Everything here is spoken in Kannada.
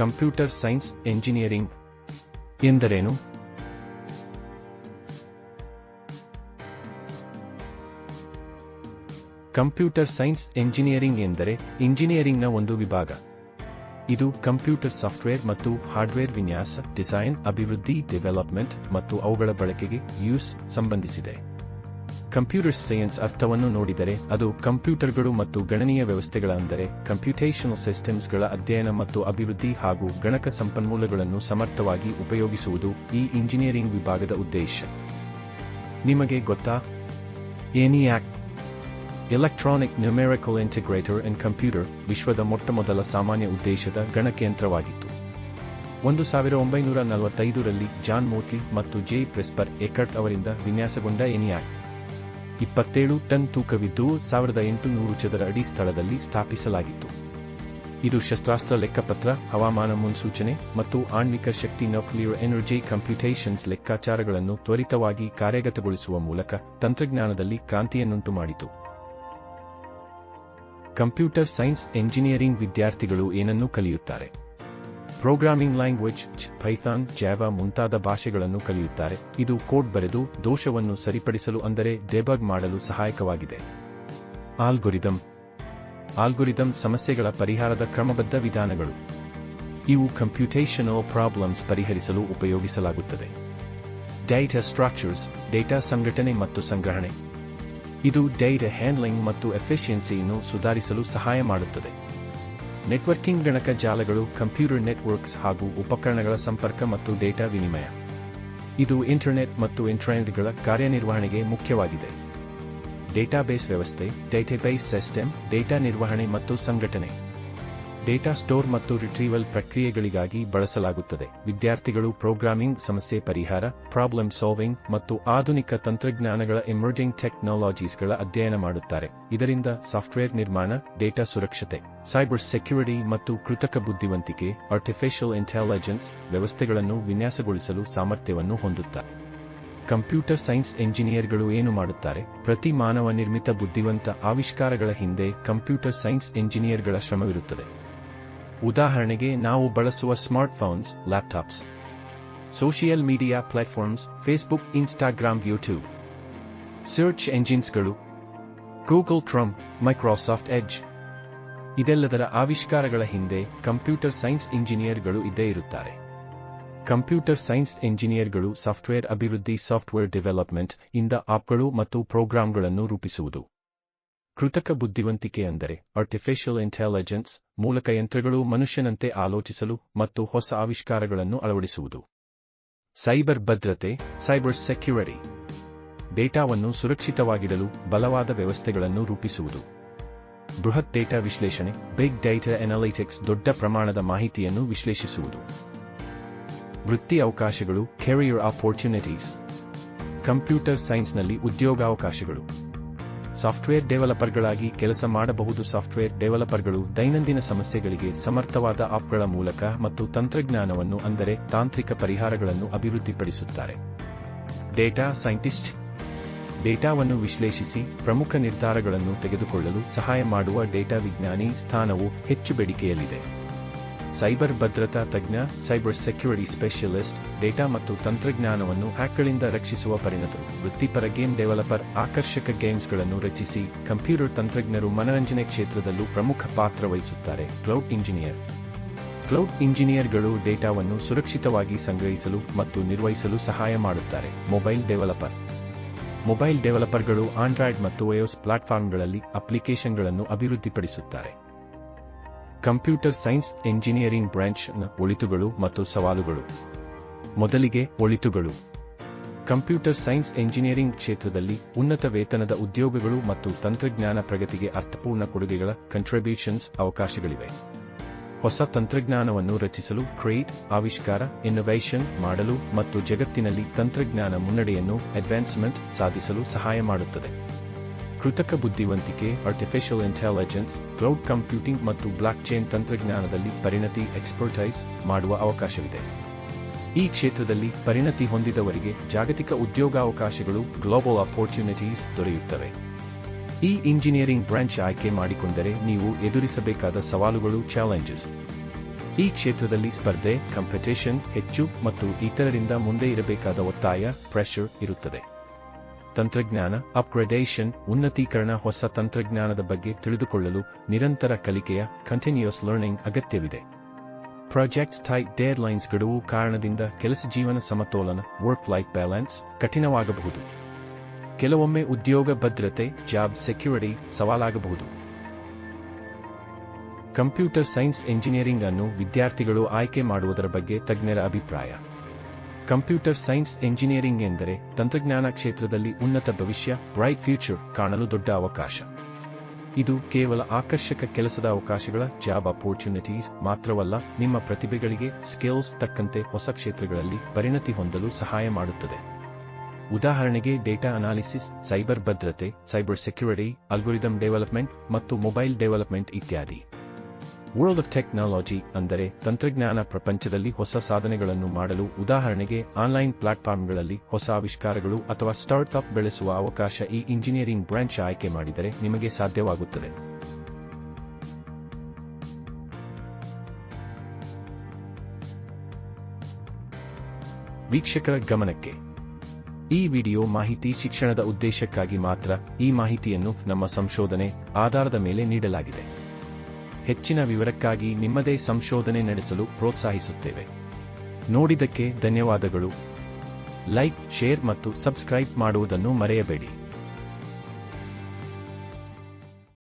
ಕಂಪ್ಯೂಟರ್ ಸೈನ್ಸ್ ಎಂಜಿನಿಯರಿಂಗ್ ಎಂದರೇನು? ಕಂಪ್ಯೂಟರ್ ಸೈನ್ಸ್ ಎಂಜಿನಿಯರಿಂಗ್ ಎಂದರೆ ಇಂಜಿನಿಯರಿಂಗ್ನ ಒಂದು ವಿಭಾಗ. ಇದು ಕಂಪ್ಯೂಟರ್ ಸಾಫ್ಟ್ವೇರ್ ಮತ್ತು ಹಾರ್ಡ್ವೇರ್ ವಿನ್ಯಾಸ, ಡಿಸೈನ್, ಅಭಿವೃದ್ಧಿ, ಡೆವಲಪ್ಮೆಂಟ್ ಮತ್ತು ಅವುಗಳ ಬಳಕೆಗೆ ಯೂಸ್ ಸಂಬಂಧಿಸಿದೆ. ಕಂಪ್ಯೂಟರ್ ಸೈನ್ಸ್ ಅರ್ಥವನ್ನು ನೋಡಿದರೆ ಅದು ಕಂಪ್ಯೂಟರ್ಗಳು ಮತ್ತು ಗಣನೀಯ ವ್ಯವಸ್ಥೆಗಳ ಅಂದರೆ ಕಂಪ್ಯೂಟೇಷನಲ್ ಸಿಸ್ಟಮ್ಸ್ಗಳ ಅಧ್ಯಯನ ಮತ್ತು ಅಭಿವೃದ್ಧಿ ಹಾಗೂ ಗಣಕ ಸಂಪನ್ಮೂಲಗಳನ್ನು ಸಮರ್ಥವಾಗಿ ಉಪಯೋಗಿಸುವುದು ಈ ಇಂಜಿನಿಯರಿಂಗ್ ವಿಭಾಗದ ಉದ್ದೇಶ. ನಿಮಗೆ ಗೊತ್ತಾ? ENIAC? Electronic numerical integrator and computer ವಿಶ್ವದ ಮೊಟ್ಟಮೊದಲ ಸಾಮಾನ್ಯ ಉದ್ದೇಶದ ಗಣಕಯಂತ್ರವಾಗಿತ್ತು. ಒಂದು ಸಾವಿರ ಒಂಬೈನೂರ ನಲವತ್ತೈದರಲ್ಲಿ ಜಾನ್ ಮೋಟ್ಲಿ ಮತ್ತು ಜೆ ಪ್ರೆಸ್ಪರ್ ಎಕರ್ಟ್ ಅವರಿಂದ ವಿನ್ಯಾಸಗೊಂಡ ಎನಿಯಾಕ್ ಇಪ್ಪತ್ತೇಳು ಟನ್ ತೂಕವಿದ್ದು ಸಾವಿರದ ಎಂಟುನೂರು ಚದರ ಅಡಿ ಸ್ಥಳದಲ್ಲಿ ಸ್ಥಾಪಿಸಲಾಗಿತ್ತು. ಇದು ಶಸ್ತ್ರಾಸ್ತ್ರ ಲೆಕ್ಕಪತ್ರ, ಹವಾಮಾನ ಮುನ್ಸೂಚನೆ ಮತ್ತು ಆಣ್ವಿಕ ಶಕ್ತಿ ನ್ಯೂಕ್ಲಿಯರ್ ಎನರ್ಜಿ ಕಂಪ್ಯೂಟೇಷನ್ಸ್ ಲೆಕ್ಕಾಚಾರಗಳನ್ನು ತ್ವರಿತವಾಗಿ ಕಾರ್ಯಗತಗೊಳಿಸುವ ಮೂಲಕ ತಂತ್ರಜ್ಞಾನದಲ್ಲಿ ಕ್ರಾಂತಿಯನ್ನುಂಟು ಮಾಡಿತು. ಕಂಪ್ಯೂಟರ್ ಸೈನ್ಸ್ ಎಂಜಿನಿಯರಿಂಗ್ ವಿದ್ಯಾರ್ಥಿಗಳು ಏನನ್ನು ಕಲಿಯುತ್ತಾರೆ? ಪ್ರೋಗ್ರಾಮಿಂಗ್ ಲ್ಯಾಂಗ್ವೇಜ್ ಪೈಥಾನ್, ಜಾವಾ ಮುಂತಾದ ಭಾಷೆಗಳನ್ನು ಕಲಿಯುತ್ತಾರೆ. ಇದು ಕೋಡ್ ಬರೆದು ದೋಷವನ್ನು ಸರಿಪಡಿಸಲು ಅಂದರೆ ಡೆಬಗ್ ಮಾಡಲು ಸಹಾಯಕವಾಗಿದೆ. ಆಲ್ಗೊರಿದಮ್. ಆಲ್ಗೊರಿದಮ್ ಸಮಸ್ಯೆಗಳ ಪರಿಹಾರದ ಕ್ರಮಬದ್ಧ ವಿಧಾನಗಳು. ಇವು ಕಂಪ್ಯೂಟೇಷನಲ್ ಪ್ರಾಬ್ಲಮ್ಸ್ ಪರಿಹರಿಸಲು ಉಪಯೋಗಿಸಲಾಗುತ್ತದೆ. ಡೇಟಾ ಸ್ಟ್ರಕ್ಚರ್ಸ್, ಡೇಟಾ ಸಂಘಟನೆ ಮತ್ತು ಸಂಗ್ರಹಣೆ. ಇದು ಡೇಟಾ ಹ್ಯಾಂಡ್ಲಿಂಗ್ ಮತ್ತು ಎಫಿಷಿಯನ್ಸಿಯನ್ನು ಸುಧಾರಿಸಲು ಸಹಾಯ ಮಾಡುತ್ತದೆ. ನೆಟ್ವರ್ಕಿಂಗ್ ಗಣಕ ಜಾಲಗಳು, ಕಂಪ್ಯೂಟರ್ ನೆಟ್ವರ್ಕ್ಸ್ ಹಾಗೂ ಉಪಕರಣಗಳ ಸಂಪರ್ಕ ಮತ್ತು ಡೇಟಾ ವಿನಿಮಯ. ಇದು ಇಂಟರ್ನೆಟ್ ಮತ್ತು ಇಂಟರ್ನೆಟ್ಗಳ ಕಾರ್ಯನಿರ್ವಹಣೆಗೆ ಮುಖ್ಯವಾಗಿದೆ. ಡೇಟಾಬೇಸ್ ವ್ಯವಸ್ಥೆ, ಡೇಟಾಬೇಸ್ ಸಿಸ್ಟಮ್, ಡೇಟಾ ನಿರ್ವಹಣೆ ಮತ್ತು ಸಂಘಟನೆ. ಡೇಟಾ ಸ್ಟೋರ್ ಮತ್ತು ರಿಟ್ರೀವಲ್ ಪ್ರಕ್ರಿಯೆಗಳಿಗಾಗಿ ಬಳಸಲಾಗುತ್ತದೆ. ವಿದ್ಯಾರ್ಥಿಗಳು ಪ್ರೋಗ್ರಾಮಿಂಗ್, ಸಮಸ್ಯೆ ಪರಿಹಾರ, ಪ್ರಾಬ್ಲಮ್ ಸಾಲ್ವಿಂಗ್ ಮತ್ತು ಆಧುನಿಕ ತಂತ್ರಜ್ಞಾನಗಳ ಎಮರ್ಜಿಂಗ್ ಟೆಕ್ನಾಲಜೀಸ್ಗಳ ಅಧ್ಯಯನ ಮಾಡುತ್ತಾರೆ. ಇದರಿಂದ ಸಾಫ್ಟ್ವೇರ್ ನಿರ್ಮಾಣ, ಡೇಟಾ ಸುರಕ್ಷತೆ, ಸೈಬರ್ ಸೆಕ್ಯೂರಿಟಿ ಮತ್ತು ಕೃತಕ ಬುದ್ಧಿವಂತಿಕೆ ಆರ್ಟಿಫಿಷಿಯಲ್ ಇಂಟೆಲಿಜೆನ್ಸ್ ವ್ಯವಸ್ಥೆಗಳನ್ನು ವಿನ್ಯಾಸಗೊಳಿಸಲು ಸಾಮರ್ಥ್ಯವನ್ನು ಹೊಂದುತ್ತಾರೆ. ಕಂಪ್ಯೂಟರ್ ಸೈನ್ಸ್ ಎಂಜಿನಿಯರ್ಗಳು ಏನು ಮಾಡುತ್ತಾರೆ? ಪ್ರತಿ ಮಾನವ ನಿರ್ಮಿತ ಬುದ್ಧಿವಂತ ಆವಿಷ್ಕಾರಗಳ ಹಿಂದೆ ಕಂಪ್ಯೂಟರ್ ಸೈನ್ಸ್ ಎಂಜಿನಿಯರ್ಗಳ ಶ್ರಮವಿರುತ್ತದೆ. ಉದಾಹರಣೆಗೆ ನಾವು ಬಳಸುವ smartphones laptops social media platforms Facebook Instagram YouTube search ಎಂಜಿನ್ಸ್ಗಳು Google Chrome Microsoft Edge ಇದೆಲ್ಲದರ ಆವಿಷ್ಕಾರಗಳ ಹಿಂದೆ ಕಂಪ್ಯೂಟರ್ ಸೈನ್ಸ್ ಇಂಜಿನಿಯರ್ಗಳು ಇದ್ದೇ ಇರುತ್ತಾರೆ. ಕಂಪ್ಯೂಟರ್ ಸೈನ್ಸ್ ಇಂಜಿನಿಯರ್ಗಳು ಸಾಫ್ಟ್ವೇರ್ ಅಭಿವೃದ್ಧಿ ಸಾಫ್ಟ್ವೇರ್ ಡೆವಲಪ್ಮೆಂಟ್ ಇಂದ ಆಪ್ಗಳು ಮತ್ತು ಪ್ರೋಗ್ರಾಂಗಳನ್ನು ರೂಪಿಸುವುದು. ಕೃತಕ ಬುದ್ಧಿವಂತಿಕೆ ಅಂದರೆ ಆರ್ಟಿಫಿಷಿಯಲ್ ಇಂಟೆಲಿಜೆನ್ಸ್ ಮೂಲಕ ಯಂತ್ರಗಳು ಮನುಷ್ಯನಂತೆ ಆಲೋಚಿಸಲು ಮತ್ತು ಹೊಸ ಆವಿಷ್ಕಾರಗಳನ್ನು ಅಳವಡಿಸುವುದು. ಸೈಬರ್ ಭದ್ರತೆ, ಸೈಬರ್ ಸೆಕ್ಯೂರಿಟಿ. ಡೇಟಾವನ್ನು ಸುರಕ್ಷಿತವಾಗಿಡಲು ಬಲವಾದ ವ್ಯವಸ್ಥೆಗಳನ್ನು ರೂಪಿಸುವುದು. ಬೃಹತ್ ಡೇಟಾ ವಿಶ್ಲೇಷಣೆ, ಬಿಗ್ ಡೇಟಾ ಅನಾಲಿಟಿಕ್ಸ್ ದೊಡ್ಡ ಪ್ರಮಾಣದ ಮಾಹಿತಿಯನ್ನು ವಿಶ್ಲೇಷಿಸುವುದು. ವೃತ್ತಿ ಅವಕಾಶಗಳು ಕೆರಿಯರ್ ಆಪರ್ಚುನಿಟೀಸ್ ಕಂಪ್ಯೂಟರ್ ಸೈನ್ಸ್ನಲ್ಲಿ ಉದ್ಯೋಗಾವಕಾಶಗಳು. ಸಾಫ್ಟ್ವೇರ್ ಡೆವಲಪರ್ಗಳಾಗಿ ಕೆಲಸ ಮಾಡಬಹುದು. ಸಾಫ್ಟ್ವೇರ್ ಡೆವಲಪರ್ಗಳು ದೈನಂದಿನ ಸಮಸ್ಯೆಗಳಿಗೆ ಸಮರ್ಥವಾದ ಆಪ್ಗಳ ಮೂಲಕ ಮತ್ತು ತಂತ್ರಜ್ಞಾನವನ್ನು, ಅಂದರೆ ತಾಂತ್ರಿಕ ಪರಿಹಾರಗಳನ್ನು ಅಭಿವೃದ್ಧಿಪಡಿಸುತ್ತಾರೆ. ಡೇಟಾ ಸೈಂಟಿಸ್ಟ್ ಡೇಟಾವನ್ನು ವಿಶ್ಲೇಷಿಸಿ ಪ್ರಮುಖ ನಿರ್ಧಾರಗಳನ್ನು ತೆಗೆದುಕೊಳ್ಳಲು ಸಹಾಯ ಮಾಡುವ ಡೇಟಾ ವಿಜ್ಞಾನಿ ಸ್ಥಾನವು ಹೆಚ್ಚು ಬೇಡಿಕೆಯಲ್ಲಿದೆ. ಸೈಬರ್ ಭದ್ರತಾ ತಜ್ಞ, ಸೈಬರ್ ಸೆಕ್ಯೂರಿಟಿ ಸ್ಪೆಷಲಿಸ್ಟ್, ಡೇಟಾ ಮತ್ತು ತಂತ್ರಜ್ಞಾನವನ್ನು ಹ್ಯಾಕ್ಗಳಿಂದ ರಕ್ಷಿಸುವ ಪರಿಣತರು ವೃತ್ತಿಪರ ಗೇಮ್ ಡೆವಲಪರ್, ಆಕರ್ಷಕ ಗೇಮ್ಸ್ಗಳನ್ನು ರಚಿಸಿ, ಕಂಪ್ಯೂಟರ್ ತಂತ್ರಜ್ಞರು ಮನರಂಜನೆ ಕ್ಷೇತ್ರದಲ್ಲೂ ಪ್ರಮುಖ ಪಾತ್ರ ವಹಿಸುತ್ತಾರೆ, ಕ್ಲೌಡ್ ಇಂಜಿನಿಯರ್. ಕ್ಲೌಡ್ ಇಂಜಿನಿಯರ್ಗಳು ಡೇಟಾವನ್ನು ಸುರಕ್ಷಿತವಾಗಿ ಸಂಗ್ರಹಿಸಲು ಮತ್ತು ನಿರ್ವಹಿಸಲು ಸಹಾಯ ಮಾಡುತ್ತಾರೆ, ಮೊಬೈಲ್ ಡೆವಲಪರ್. ಮೊಬೈಲ್ ಡೆವಲಪರ್ಗಳು ಆಂಡ್ರಾಯ್ಡ್ ಮತ್ತು ವಯೋಸ್ ಪ್ಲಾಟ್ಫಾರ್ಮ್ಗಳಲ್ಲಿ ಅಪ್ಲಿಕೇಶನ್ಗಳನ್ನು ಅಭಿವೃದ್ಧಿಪಡಿಸುತ್ತಾರೆ. ಕಂಪ್ಯೂಟರ್ ಸೈನ್ಸ್, ಎಂಜಿನಿಯರಿಂಗ್ ಬ್ರಾಂಚ್ನ ಒಳಿತುಗಳು ಮತ್ತು ಸವಾಲುಗಳು. ಮೊದಲಿಗೆ ಒಳಿತುಗಳು. ಕಂಪ್ಯೂಟರ್ ಸೈನ್ಸ್, ಎಂಜಿನಿಯರಿಂಗ್ ಕ್ಷೇತ್ರದಲ್ಲಿ ಉನ್ನತ ವೇತನದ ಉದ್ಯೋಗಗಳು ಮತ್ತು ತಂತ್ರಜ್ಞಾನ ಪ್ರಗತಿಗೆ ಅರ್ಥಪೂರ್ಣ ಕೊಡುಗೆಗಳ ಕಂಟ್ರಿಬ್ಯೂಷನ್ಸ್ ಅವಕಾಶಗಳಿವೆ. ಹೊಸ ತಂತ್ರಜ್ಞಾನವನ್ನು ರಚಿಸಲು ಕ್ರೇಟ್ ಆವಿಷ್ಕಾರ ಇನ್ನೋವೇಷನ್ ಮಾಡಲು ಮತ್ತು ಜಗತ್ತಿನಲ್ಲಿ ತಂತ್ರಜ್ಞಾನ ಮುನ್ನಡೆಯನ್ನು ಅಡ್ವಾನ್ಸ್ಮೆಂಟ್ ಸಾಧಿಸಲು ಸಹಾಯ ಮಾಡುತ್ತದೆ. ಕೃತಕ ಬುದ್ಧಿವಂತಿಕೆ ಆರ್ಟಿಫಿಷಿಯಲ್ ಇಂಟೆಲಿಜೆನ್ಸ್ ಕ್ಲೌಡ್ ಕಂಪ್ಯೂಟಿಂಗ್ ಮತ್ತು ಬ್ಲಾಕ್ ಚೈನ್ ತಂತ್ರಜ್ಞಾನದಲ್ಲಿ ಪರಿಣತಿ ಎಕ್ಸ್ಪರ್ಟೈಸ್ ಮಾಡುವ ಅವಕಾಶವಿದೆ. ಈ ಕ್ಷೇತ್ರದಲ್ಲಿ ಪರಿಣತಿ ಹೊಂದಿದವರಿಗೆ ಜಾಗತಿಕ ಉದ್ಯೋಗಾವಕಾಶಗಳು ಗ್ಲೋಬಲ್ ಅಪೋರ್ಚುನಿಟೀಸ್ ದೊರೆಯುತ್ತವೆ. ಈ ಇಂಜಿನಿಯರಿಂಗ್ ಬ್ರಾಂಚ್ ಆಯ್ಕೆ ಮಾಡಿಕೊಂಡರೆ ನೀವು ಎದುರಿಸಬೇಕಾದ ಸವಾಲುಗಳು ಚಾಲೆಂಜಸ್ ಈ ಕ್ಷೇತ್ರದಲ್ಲಿ ಸ್ಪರ್ಧೆ ಕಾಂಪಿಟೇಷನ್ ಹೆಚ್ಚು ಮತ್ತು ಇತರರಿಂದ ಮುಂದೆ ಇರಬೇಕಾದ ಒತ್ತಾಯ ಪ್ರೆಷರ್ ಇರುತ್ತದೆ. ತಂತ್ರಜ್ಞಾನ ಅಪ್ಗ್ರೇಡೇಷನ್ ಉನ್ನತೀಕರಣ, ಹೊಸ ತಂತ್ರಜ್ಞಾನದ ಬಗ್ಗೆ ತಿಳಿದುಕೊಳ್ಳಲು ನಿರಂತರ ಕಲಿಕೆಯ ಕಂಟಿನ್ಯೂಯಸ್ ಲರ್ನಿಂಗ್ ಅಗತ್ಯವಿದೆ. ಪ್ರಾಜೆಕ್ಟ್ಸ್ ಟೈಟ್ ಡೇರ್ ಲೈನ್ಸ್ ಗಡುವು ಕಾರಣದಿಂದ ಕೆಲಸ ಜೀವನ ಸಮತೋಲನ ವರ್ಕ್ ಲೈಫ್ ಬ್ಯಾಲೆನ್ಸ್ ಕಠಿಣವಾಗಬಹುದು. ಕೆಲವೊಮ್ಮೆ ಉದ್ಯೋಗ ಭದ್ರತೆ ಜಾಬ್ ಸೆಕ್ಯೂರಿಟಿ ಸವಾಲಾಗಬಹುದು. ಕಂಪ್ಯೂಟರ್ ಸೈನ್ಸ್ ಎಂಜಿನಿಯರಿಂಗ್ ಅನ್ನು ವಿದ್ಯಾರ್ಥಿಗಳು ಆಯ್ಕೆ ಮಾಡುವುದರ ಬಗ್ಗೆ ತಜ್ಞರ ಅಭಿಪ್ರಾಯ. ಕಂಪ್ಯೂಟರ್ ಸೈನ್ಸ್ ಎಂಜಿನಿಯರಿಂಗ್ ಎಂದರೆ ತಂತ್ರಜ್ಞಾನ ಕ್ಷೇತ್ರದಲ್ಲಿ ಉನ್ನತ ಭವಿಷ್ಯ, ಬ್ರೈಟ್ ಫ್ಯೂಚರ್ ಕಾಣಲು ದೊಡ್ಡ ಅವಕಾಶ. ಇದು ಕೇವಲ ಆಕರ್ಷಕ ಕೆಲಸದ ಅವಕಾಶಗಳ ಜಾಬ್ ಅಪೋರ್ಚುನಿಟೀಸ್ ಮಾತ್ರವಲ್ಲ, ನಿಮ್ಮ ಪ್ರತಿಭೆಗಳಿಗೆ ಸ್ಕಿಲ್ಸ್ ತಕ್ಕಂತೆ ಹೊಸ ಕ್ಷೇತ್ರಗಳಲ್ಲಿ ಪರಿಣತಿ ಹೊಂದಲು ಸಹಾಯ ಮಾಡುತ್ತದೆ. ಉದಾಹರಣೆಗೆ ಡೇಟಾ ಅನಾಲಿಸಿಸ್ ಸೈಬರ್ ಭದ್ರತೆ ಸೈಬರ್ ಸೆಕ್ಯೂರಿಟಿ ಅಲ್ಗೊರಿದಮ್ ಡೆವಲಪ್ಮೆಂಟ್ ಮತ್ತು ಮೊಬೈಲ್ ಡೆವಲಪ್ಮೆಂಟ್ ಇತ್ಯಾದಿ. ವರ್ಲ್ಡ್ ಆಫ್ ಟೆಕ್ನಾಲಜಿ ಅಂದರೆ ತಂತ್ರಜ್ಞಾನ ಪ್ರಪಂಚದಲ್ಲಿ ಹೊಸ ಸಾಧನೆಗಳನ್ನು ಮಾಡಲು ಉದಾಹರಣೆಗೆ ಆನ್ಲೈನ್ ಪ್ಲಾಟ್ಫಾರ್ಮ್ಗಳಲ್ಲಿ ಹೊಸ ಆವಿಷ್ಕಾರಗಳು ಅಥವಾ ಸ್ಟಾರ್ಟ್ಅಪ್ ಬೆಳೆಸುವ ಅವಕಾಶ ಈ ಇಂಜಿನಿಯರಿಂಗ್ ಬ್ರಾಂಚ್ ಆಯ್ಕೆ ಮಾಡಿದರೆ ನಿಮಗೆ ಸಾಧ್ಯವಾಗುತ್ತದೆ. ವೀಕ್ಷಕರ ಗಮನಕ್ಕೆ. ಈ ವಿಡಿಯೋ ಮಾಹಿತಿ ಶಿಕ್ಷಣದ ಉದ್ದೇಶಕ್ಕಾಗಿ ಮಾತ್ರ ಈ ಮಾಹಿತಿಯನ್ನು ನಮ್ಮ ಸಂಶೋಧನೆ, ಆಧಾರದ ಮೇಲೆ ನೀಡಲಾಗಿದೆ. ಹೆಚ್ಚಿನ ವಿವರಕ್ಕಾಗಿ ನಿಮ್ಮದೇ ಸಂಶೋಧನೆ ನಡೆಸಲು ಪ್ರೋತ್ಸಾಹಿಸುತ್ತೇವೆ. ನೋಡಿದಕ್ಕೆ ಧನ್ಯವಾದಗಳು. ಲೈಕ್ ಶೇರ್ ಮತ್ತು ಸಬ್ಸ್ಕ್ರೈಬ್ ಮಾಡುವುದನ್ನು ಮರೆಯಬೇಡಿ.